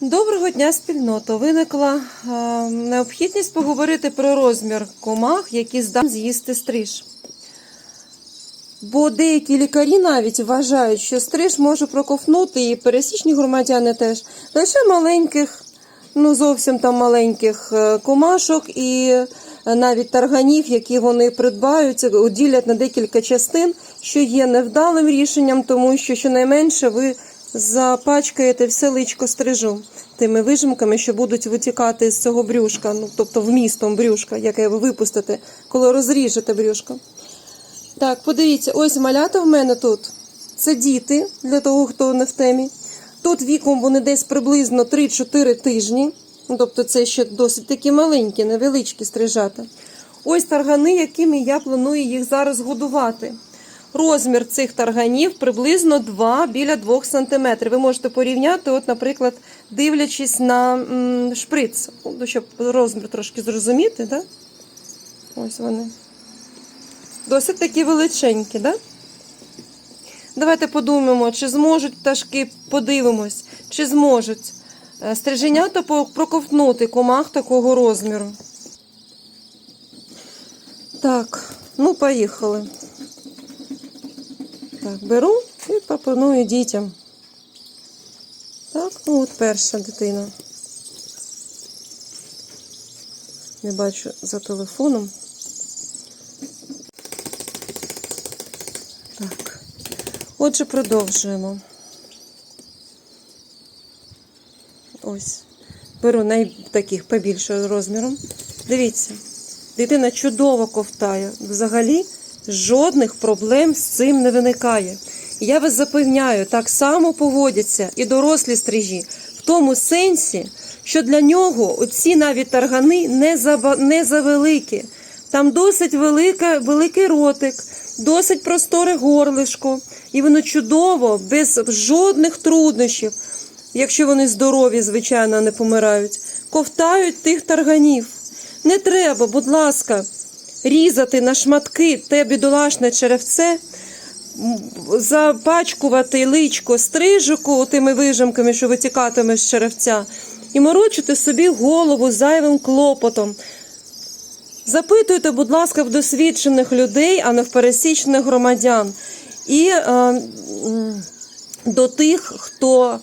Доброго дня, спільното. Виникла е, необхідність поговорити про розмір комах, які здам з'їсти стриж. Бо деякі лікарі навіть вважають, що стриж може проковтнути і пересічні громадяни теж лише маленьких, ну зовсім там маленьких е, комашок і е, навіть тарганів, які вони придбають, ділять на декілька частин, що є невдалим рішенням, тому що щонайменше ви запачкаєте все личко стрижу тими вижимками, що будуть витікати з цього брюшка, ну тобто вмістом брюшка, яке ви випустите, коли розріжете брюшко. Так, подивіться, ось малята в мене тут. Це діти, для того, хто не в темі. Тут віком вони десь приблизно 3-4 тижні. Ну, Тобто це ще досить такі маленькі, невеличкі стрижата. Ось таргани, якими я планую їх зараз годувати. Розмір цих тарганів приблизно 2 біля 2 см. Ви можете порівняти, от, наприклад, дивлячись на м, шприц, Ну, щоб розмір трошки зрозуміти. Да? Ось вони. Досить такі величенькі, да? Давайте подумаємо, чи зможуть пташки, подивимось, чи зможуть е, стриженята проковтнути комах такого розміру. Так, ну поїхали. Так, беру і пропоную дітям. Так, ну от перша дитина. Не бачу за телефоном. Так. Отже, продовжуємо. Ось. Беру най... таких побільше розміром. Дивіться, дитина чудово ковтає. Взагалі жодних проблем з цим не виникає. Я вас запевняю, так само поводяться і дорослі стрижі, в тому сенсі, що для нього оці навіть таргани не, заба... не завеликі. Там досить велика, великий ротик, досить просторе горлишко, і воно чудово, без жодних труднощів, якщо вони здорові, звичайно, не помирають, ковтають тих тарганів. Не треба, будь ласка, різати на шматки те бідолашне черевце, запачкувати личко стрижику тими вижимками, що витікатиме з черевця, і морочити собі голову зайвим клопотом. Запитуйте, будь ласка, в досвідчених людей, а не в пересічних громадян. І е, до тих, хто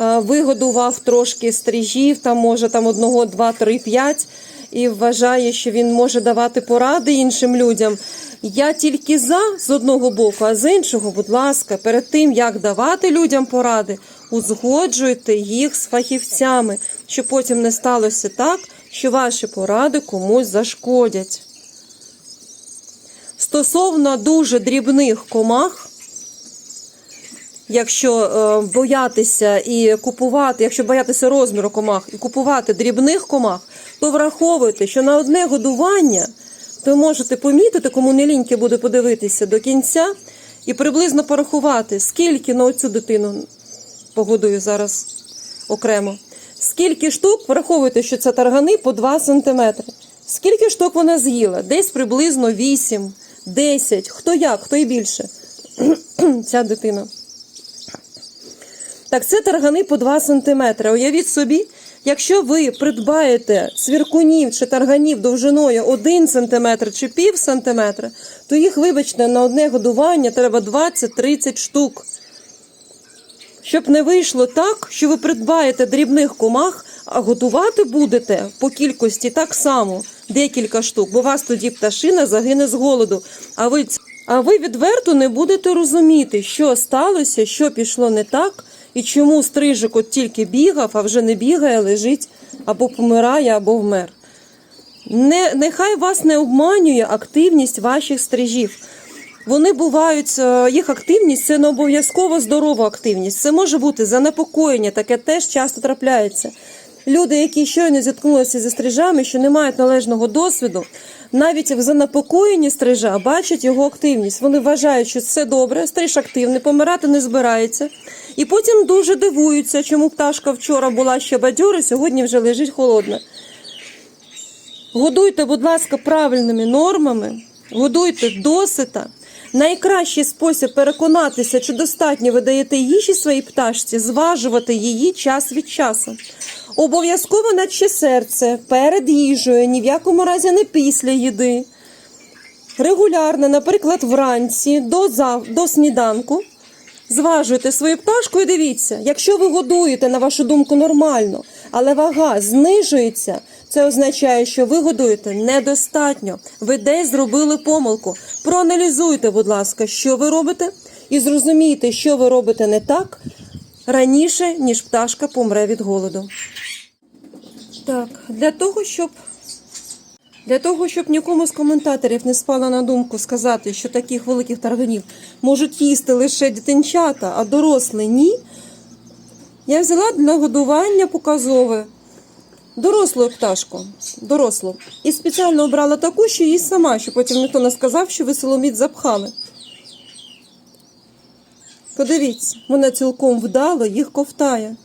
е, вигодував трошки стрижів, там може там одного, два, три, п'ять, і вважає, що він може давати поради іншим людям. Я тільки за з одного боку, а з іншого, будь ласка, перед тим як давати людям поради, узгоджуйте їх з фахівцями, щоб потім не сталося так, що ваші поради комусь зашкодять. Стосовно дуже дрібних комах, якщо е, боятися і купувати, якщо боятися розміру комах і купувати дрібних комах, то враховуйте, що на одне годування ви можете помітити, кому не ліньки буде подивитися до кінця, і приблизно порахувати, скільки на оцю дитину погодую зараз окремо. Скільки штук, враховуйте, що це таргани по 2 см. Скільки штук вона з'їла? Десь приблизно 8, 10, хто як, хто і більше. Ця дитина. Так, це таргани по 2 см. Уявіть собі, якщо ви придбаєте цвіркунів чи тарганів довжиною 1 см чи пів сантиметра, то їх, вибачте, на одне годування треба 20-30 штук. Щоб не вийшло так, що ви придбаєте дрібних комах, а готувати будете по кількості так само декілька штук, бо вас тоді пташина загине з голоду. А ви, а ви відверто не будете розуміти, що сталося, що пішло не так, і чому стрижик от тільки бігав, а вже не бігає, лежить або помирає, або вмер. Не, нехай вас не обманює активність ваших стрижів. Вони бувають, е, їх активність це не обов'язково здорова активність. Це може бути занепокоєння, таке теж часто трапляється. Люди, які щойно зіткнулися зі стрижами, що не мають належного досвіду, навіть в занепокоєнні стрижа бачать його активність. Вони вважають, що все добре, стриж активний, помирати не збирається. І потім дуже дивуються, чому пташка вчора була ще бадьора, сьогодні вже лежить холодна. Годуйте, будь ласка, правильними нормами, годуйте досита. Найкращий спосіб переконатися, чи достатньо ви даєте їжі своїй пташці, зважувати її час від часу. Обов'язково наче серце перед їжею, ні в якому разі не після їди. Регулярно, наприклад, вранці до, зав... до сніданку. Зважуйте свою пташку і дивіться, якщо ви годуєте, на вашу думку, нормально, але вага знижується, це означає, що ви годуєте недостатньо. Ви десь зробили помилку. Проаналізуйте, будь ласка, що ви робите, і зрозумійте, що ви робите не так раніше, ніж пташка помре від голоду. Так, для того, щоб для того, щоб нікому з коментаторів не спало на думку сказати, що таких великих тарганів можуть їсти лише дитинчата, а дорослі ні, я взяла для годування показове дорослу пташку, дорослу. І спеціально обрала таку, що їсть сама, щоб потім ніхто не сказав, що ви силоміт запхали. Подивіться, вона цілком вдало їх ковтає.